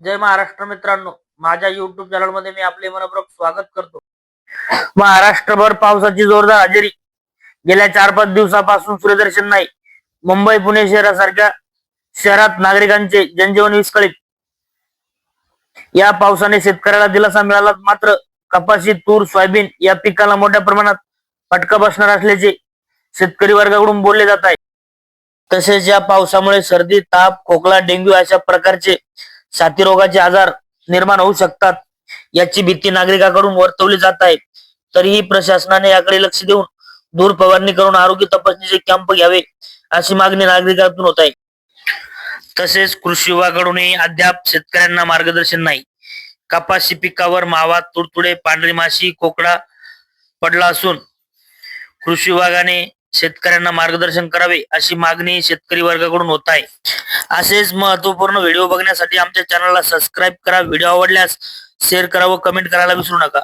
जय महाराष्ट्र मित्रांनो. माझ्या युट्यूब चॅनलमध्ये मी आपले मनपूर्वक स्वागत करतो. महाराष्ट्रभर पावसाची जोरदार हजेरी. गेल्या चार पाच दिवसापासून सूर्यदर्शन नाही. मुंबई पुणे शहरासारख्या शहरात नागरिकांचे जनजीवन विस्कळीत. या पावसाने शेतकऱ्याला दिलासा मिळाला मात्र कपाशी तूर सोयाबीन या पिकाला मोठ्या प्रमाणात फटका बसणार असल्याचे शेतकरी वर्गाकडून बोलले जात आहे. तसेच या पावसामुळे सर्दी ताप खोकला डेंग्यू अशा प्रकारचे साथीरोगाचे आजार निर्माण होऊ शकतात. याची भीती नागरिकांकडून वर्तवली जात आहे. तरीही प्रशासनाने याकडे लक्ष देऊन दूर फवारणी करून आरोग्य तपासणीचे कॅम्प घ्यावे अशी मागणी नागरिकांतून होत आहे. तसेच कृषी विभागाकडूनही अद्याप शेतकऱ्यांना मार्गदर्शन नाही. कपाशी पिकावर मावा तुडतुडे पांढरी माशी कोकडा पडला असून कृषी विभागाने शेतकऱ्यांना मार्गदर्शन करावे अशी मागणी शेतकरी वर्गाकडून होत आहे. असेच महत्त्वपूर्ण व्हिडिओ बघण्यासाठी आमच्या चॅनलला सबस्क्राईब करा. व्हिडिओ आवडल्यास शेअर करा व कमेंट करायला विसरू नका.